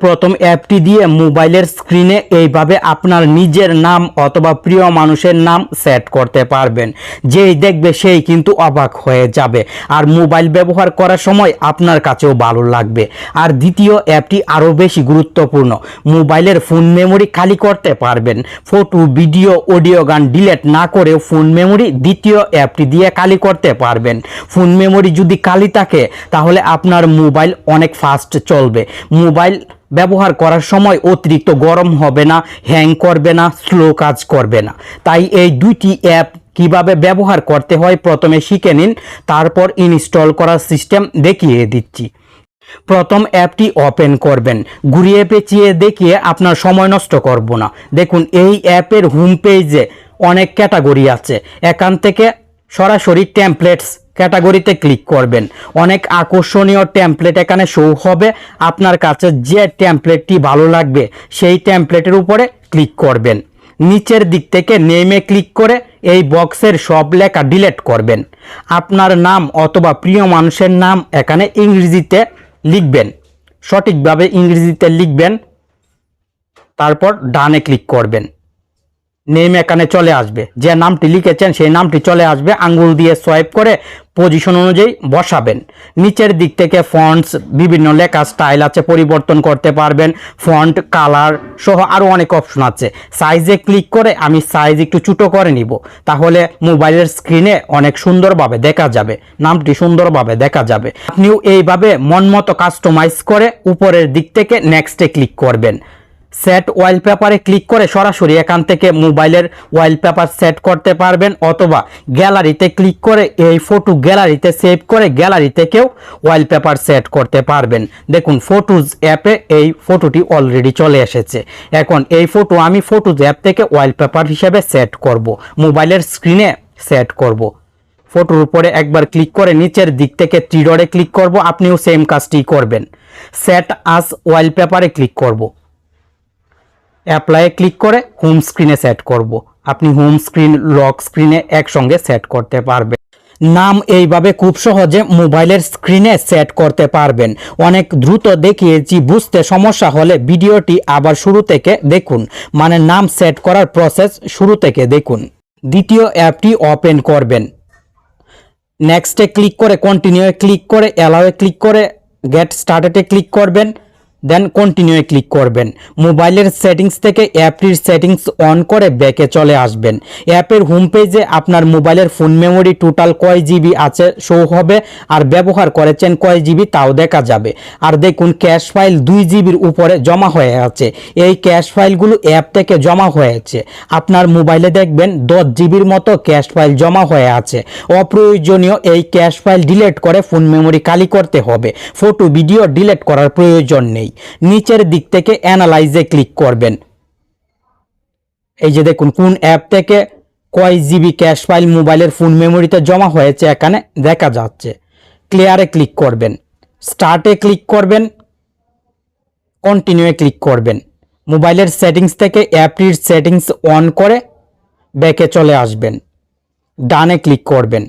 প্রথম অ্যাপটি দিয়ে মোবাইলের স্ক্রিনে এইভাবে আপনার নিজের নাম অথবা প্রিয় মানুষের নাম সেট করতে পারবেন। যেই দেখবে সেই কিন্তু অবাক হয়ে যাবে। আর মোবাইল ব্যবহার করার সময় আপনার কাছেও ভালো লাগবে। আর দ্বিতীয় অ্যাপটি আরও বেশি গুরুত্বপূর্ণ। মোবাইলের ফোন মেমোরি খালি করতে পারবেন। ফটো, ভিডিও, অডিও গান ডিলেট না করেও ফোন মেমোরি দ্বিতীয় অ্যাপটি দিয়ে খালি করতে পারবেন। ফোন মেমোরি যদি খালি থাকে, তাহলে আপনার মোবাইল অনেক ফাস্ট চলবে। মোবাইল ব্যবহার করার সময় অতিরিক্ত গরম হবে না, হ্যাং করবে না, স্লো কাজ করবে না। তাই এই দুইটি অ্যাপ কীভাবে ব্যবহার করতে হয় প্রথমে শিখে নিন, তারপর ইনস্টল করার সিস্টেম দেখিয়ে দিচ্ছি। প্রথম অ্যাপটি ওপেন করবেন। ঘুরিয়ে পেঁচিয়ে দেখিয়ে আপনার সময় নষ্ট করব না। দেখুন, এই অ্যাপের হোম পেজে অনেক ক্যাটাগরি আছে। এখান থেকে সরাসরি টেমপ্লেটস ক্যাটাগরিতে ক্লিক করবেন। অনেক আকর্ষণীয় টেমপ্লেট এখানে শো হবে। আপনার কাছে যে টেমপ্লেটটি ভালো লাগবে, সেই টেমপ্লেটের উপরে ক্লিক করবেন। নিচের দিক থেকে নেমে ক্লিক করে এই বক্সের সব লেখা ডিলিট করবেন। আপনার নাম অথবা প্রিয় মানুষের নাম এখানে ইংরেজিতে লিখবেন। সঠিকভাবে ইংরেজিতে লিখবেন। তারপর ডানে ক্লিক করবেন। নেম এখানে চলে আসবে। যে নামটি লিখেছেন, সেই নামটি চলে আসবে। আঙ্গুল দিয়ে সোয়াইপ করে পজিশন অনুযায়ী বসাবেন। নিচের দিক থেকে ফন্টস বিভিন্ন লেখা স্টাইল আছে, পরিবর্তন করতে পারবেন। ফন্ট কালার সহ আরও অনেক অপশন আছে। সাইজে ক্লিক করে আমি সাইজ একটু ছোটো করে নিব। তাহলে মোবাইলের স্ক্রিনে অনেক সুন্দরভাবে দেখা যাবে। নামটি সুন্দরভাবে দেখা যাবে। আপনিও এইভাবে মন মতো কাস্টমাইজ করে উপরের দিক থেকে নেক্সটে ক্লিক করবেন। সেট ওয়ালপেপারে ক্লিক করে সরাসরি এখান থেকে মোবাইলের ওয়ালপেপার সেট করতে পারবেন অথবা গ্যালারিতে ক্লিক করে এই ফটো গ্যালারিতে সেভ করে গ্যালারি থেকেও ওয়ালপেপার সেট করতে পারবেন। দেখুন ফটোজ অ্যাপে এই ফটোটি অলরেডি চলে এসেছে। এখন এই ফটো আমি ফটোজ অ্যাপ থেকে ওয়ালপেপার হিসেবে সেট করব। মোবাইলের স্ক্রিনে সেট করব। ফটোর উপরে একবার ক্লিক করে নিচের দিক থেকে ত্রিডরে ক্লিক করব। আপনিও সেম কাজটি করবেন। সেট আস ওয়ালপেপারে ক্লিক করব। অ্যাপ্লাইয়ে ক্লিক করে হোম স্ক্রিনে সেট করব। আপনি হোম স্ক্রিন লক স্ক্রিনে একসঙ্গে সেট করতে পারবেন। নাম এইভাবে খুব সহজে মোবাইলের স্ক্রিনে সেট করতে পারবেন। অনেক দ্রুত দেখিয়েছি, বুঝতে সমস্যা হলে ভিডিওটি আবার শুরু থেকে দেখুন। মানে নাম সেট করার প্রসেস শুরু থেকে দেখুন। দ্বিতীয় অ্যাপটি ওপেন করবেন। নেক্সটে ক্লিক করে কন্টিনিউয়ে ক্লিক করে অ্যালাওয়ে ক্লিক করে গেট স্টার্টেডে ক্লিক করবেন। দেন কন্টিনিউয়ে ক্লিক করবেন। মোবাইলের সেটিংস থেকে অ্যাপটির সেটিংস অন করে ব্যাকে চলে আসবেন। অ্যাপের হোম পেজে আপনার মোবাইলের ফোন মেমোরি টোটাল কয় জিবি আছে শো হবে, আর ব্যবহার করেছেন কয় জিবি তাও দেখা যাবে। আর দেখুন ক্যাশ ফাইল দুই জিবির উপরে জমা হয়ে আছে। এই ক্যাশ ফাইলগুলো অ্যাপ থেকে জমা হয়েছে। আপনার মোবাইলে দেখবেন, দশ জিবির মতো ক্যাশ ফাইল জমা হয়ে আছে। অপ্রয়োজনীয় এই ক্যাশ ফাইল ডিলেট করে ফোন মেমোরি খালি করতে হবে। ফটো ভিডিও ডিলিট করার প্রয়োজন নেই। নিচের দিক থেকে অ্যানালাইজে ক্লিক করবেন। এই যে দেখুন, কোন অ্যাপ থেকে কয় জিবি ক্যাশ ফাইল মোবাইলের ফোন মেমোরিতে জমা হয়েছে এখানে দেখা যাচ্ছে। ক্লিয়ারে ক্লিক করবেন। স্টার্টে ক্লিক করবেন। কন্টিনিউয়ে ক্লিক করবেন। মোবাইলের সেটিংস থেকে অ্যাপটির সেটিংস অন করে ব্যাকে চলে আসবেন। ডানে ক্লিক করবেন।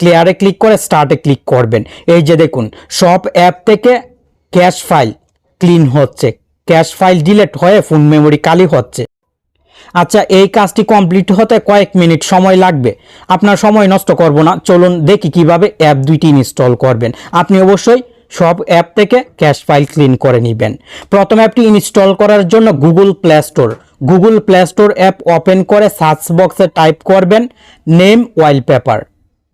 ক্লিয়ারে ক্লিক করে স্টার্টে ক্লিক করবেন। এই যে দেখুন, সব অ্যাপ থেকে ক্যাশ ফাইল ক্লিন হচ্ছে। ক্যাশ ফাইল ডিলেট হয়ে ফোন মেমোরি খালি হচ্ছে। আচ্ছা এই কাজটি কমপ্লিট হতে কয়েক মিনিট সময় লাগবে। আপনার সময় নষ্ট করব না। চলুন দেখি কীভাবে অ্যাপ দুইটি ইনস্টল করবেন। আপনি অবশ্যই সব অ্যাপ থেকে ক্যাশ ফাইল ক্লিন করে নেবেন। প্রথম অ্যাপটি ইনস্টল করার জন্য Google Play Store. Google Play Store app open করে সার্চ বক্সে টাইপ করবেন, নেম ওয়ালপেপার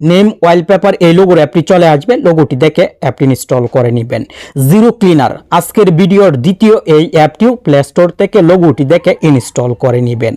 নেম ওয়ালপেপার এই লোগোর অ্যাপটি চলে আসবে। লোগোটি দেখে অ্যাপটি ইনস্টল করে নেবেন। জিরো ক্লিনার আজকের ভিডিওর দ্বিতীয় এই অ্যাপটিও প্লে স্টোর থেকে লোগোটি দেখে ইনস্টল করে নেবেন।